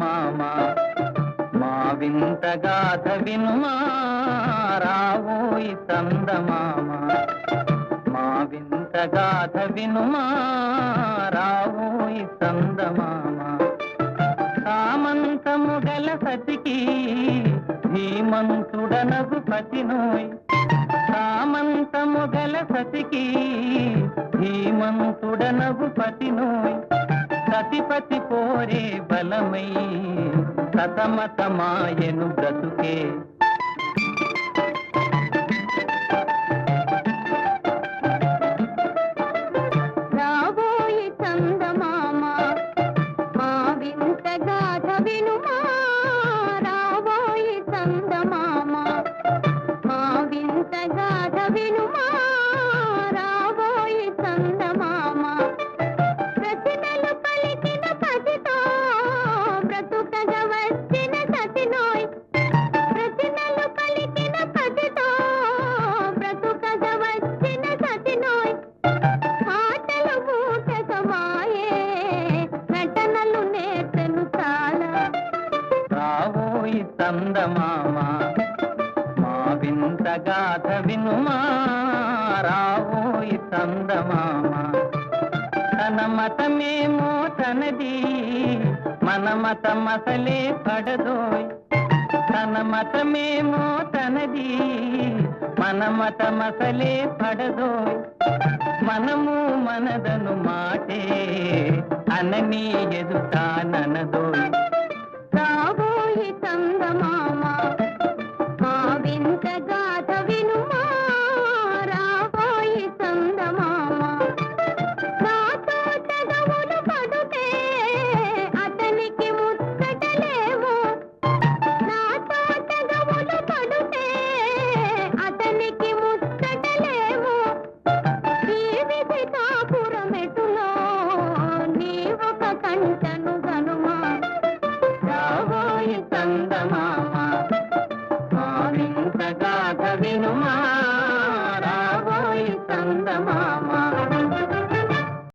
మామ. మా వింత గాథ వినుమా రావోయి చందమామ మా వింత గాథ వినుమా రావోయి చందమామ సామంతము గల సతికి ధీమంతుడనగు పతినోయ్ సామంతము గల సతికి ధీమంతుడనగు పతినోయ్ సతిపతి పోరే బలమై సతమతమాయను బ్రతుకే చందమామ మా వింత గాథ వినుమా రావోయి చందమామ. తన మతమేమో తనది మన మతం అసలే పడదోయ్. తన మతమేమో తనది మన మతం అసలే పడదోయ్. మనము మనదను మాటే అననీ ఎదుటాననదోయ్